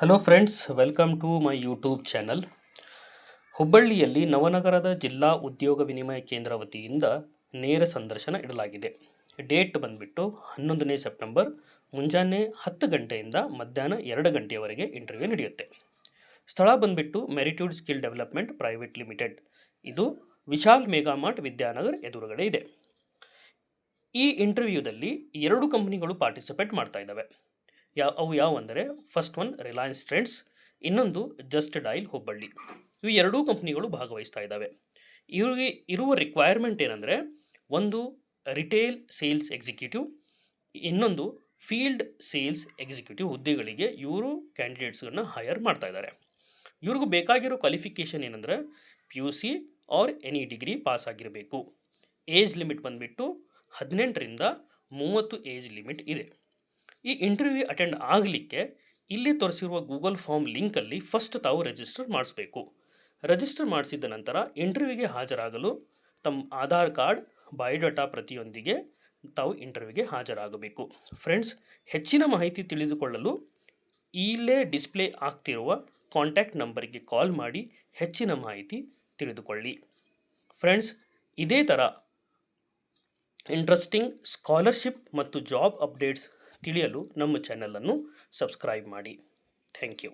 Hello friends welcome to my YouTube channel ಹುಬ್ಬಳ್ಳಿಯಲ್ಲಿ ನವನಗರದ ಜಿಲ್ಲಾ ಉದ್ಯೋಗ ವಿನಿಮಯ ಕೇಂದ್ರ ವತಿಯಿಂದ ನೇರ ಸಂದರ್ಶನ ಇಡಲಾಗಿದೆ ಡೇಟ್ ಬಂದುಬಿಟ್ಟು ಹನ್ನೊಂದನೇ ಸೆಪ್ಟೆಂಬರ್ ಮುಂಜಾನೆ ಹತ್ತು ಗಂಟೆಯಿಂದ ಮಧ್ಯಾಹ್ನ ಎರಡು ಗಂಟೆಯವರೆಗೆ ಇಂಟರ್ವ್ಯೂ ನಡೆಯುತ್ತೆ. ಸ್ಥಳ ಬಂದುಬಿಟ್ಟು meritude skill development private limited ಇದು ವಿಶಾಲ್ ಮೆಗಾಮಾರ್ಟ್ ವಿದ್ಯಾನಗರ್ ಎದುರುಗಡೆ ಇದೆ. ಈ ಇಂಟರ್ವ್ಯೂದಲ್ಲಿ ಎರಡು ಕಂಪ್ನಿಗಳು ಪಾರ್ಟಿಸಿಪೇಟ್ ಮಾಡ್ತಾ ಇದ್ದಾವೆ. ಯಾವ ಅವು ಯಾವಂದರೆ ಫಸ್ಟ್ ಒನ್ ರಿಲಯನ್ಸ್ ಟ್ರೆಂಡ್ಸ್, ಇನ್ನೊಂದು ಜಸ್ಟ್ ಡೈಲ್ ಹುಬ್ಬಳ್ಳಿ. ಇವು ಎರಡೂ ಕಂಪ್ನಿಗಳು ಭಾಗವಹಿಸ್ತಾ ಇದ್ದಾವೆ. ಇವರಿಗೆ ಇರುವ ರಿಕ್ವೈರ್ಮೆಂಟ್ ಏನಂದರೆ ಒಂದು ರಿಟೇಲ್ ಸೇಲ್ಸ್ ಎಕ್ಸಿಕ್ಯೂಟಿವ್ ಇನ್ನೊಂದು ಫೀಲ್ಡ್ ಸೇಲ್ಸ್ ಎಕ್ಸಿಕ್ಯೂಟಿವ್ ಹುದ್ದೆಗಳಿಗೆ ಇವರು ಕ್ಯಾಂಡಿಡೇಟ್ಸ್ಗಳನ್ನ ಹೈಯರ್ ಮಾಡ್ತಾ ಇದ್ದಾರೆ. ಇವ್ರಿಗೂ ಬೇಕಾಗಿರೋ ಕ್ವಾಲಿಫಿಕೇಷನ್ ಏನಂದರೆ P U C or any degree pass ಆಗಿರಬೇಕು. ಏಜ್ ಲಿಮಿಟ್ ಬಂದುಬಿಟ್ಟು ಹದಿನೆಂಟರಿಂದ ಮೂವತ್ತು ಏಜ್ ಲಿಮಿಟ್ ಇದೆ. ಈ ಇಂಟರ್ವ್ಯೂ ಅಟೆಂಡ್ ಆಗಲಿಕ್ಕೆ ಇಲ್ಲಿ ತೋರಿಸಿರುವ ಗೂಗಲ್ ಫಾರ್ಮ್ ಲಿಂಕಲ್ಲಿ ಫಸ್ಟ್ ತಾವು ರಿಜಿಸ್ಟರ್ ಮಾಡಿಸ್ಬೇಕು. ರಿಜಿಸ್ಟರ್ ಮಾಡಿಸಿದ ನಂತರ ಇಂಟರ್ವ್ಯೂಗೆ ಹಾಜರಾಗಲು ತಮ್ಮ ಆಧಾರ್ ಕಾರ್ಡ್ ಬಯೋಡಾಟಾ ಪ್ರತಿಯೊಂದಿಗೆ ತಾವು ಇಂಟರ್ವ್ಯೂಗೆ ಹಾಜರಾಗಬೇಕು. ಫ್ರೆಂಡ್ಸ್ ಹೆಚ್ಚಿನ ಮಾಹಿತಿ ತಿಳಿದುಕೊಳ್ಳಲು ಇಲ್ಲೇ ಡಿಸ್ಪ್ಲೇ ಆಗ್ತಿರುವ ಕಾಂಟ್ಯಾಕ್ಟ್ ನಂಬರಿಗೆ ಕಾಲ್ ಮಾಡಿ ಹೆಚ್ಚಿನ ಮಾಹಿತಿ ತಿಳಿದುಕೊಳ್ಳಿ. ಫ್ರೆಂಡ್ಸ್ ಇದೇ ಥರ ಇಂಟ್ರೆಸ್ಟಿಂಗ್ ಸ್ಕಾಲರ್ಶಿಪ್ ಮತ್ತು ಜಾಬ್ ಅಪ್ಡೇಟ್ಸ್ ತಿಳಿಯಲು ನಮ್ಮ ಚಾನಲನ್ನು ಸಬ್ಸ್ಕ್ರೈಬ್ ಮಾಡಿ. Thank you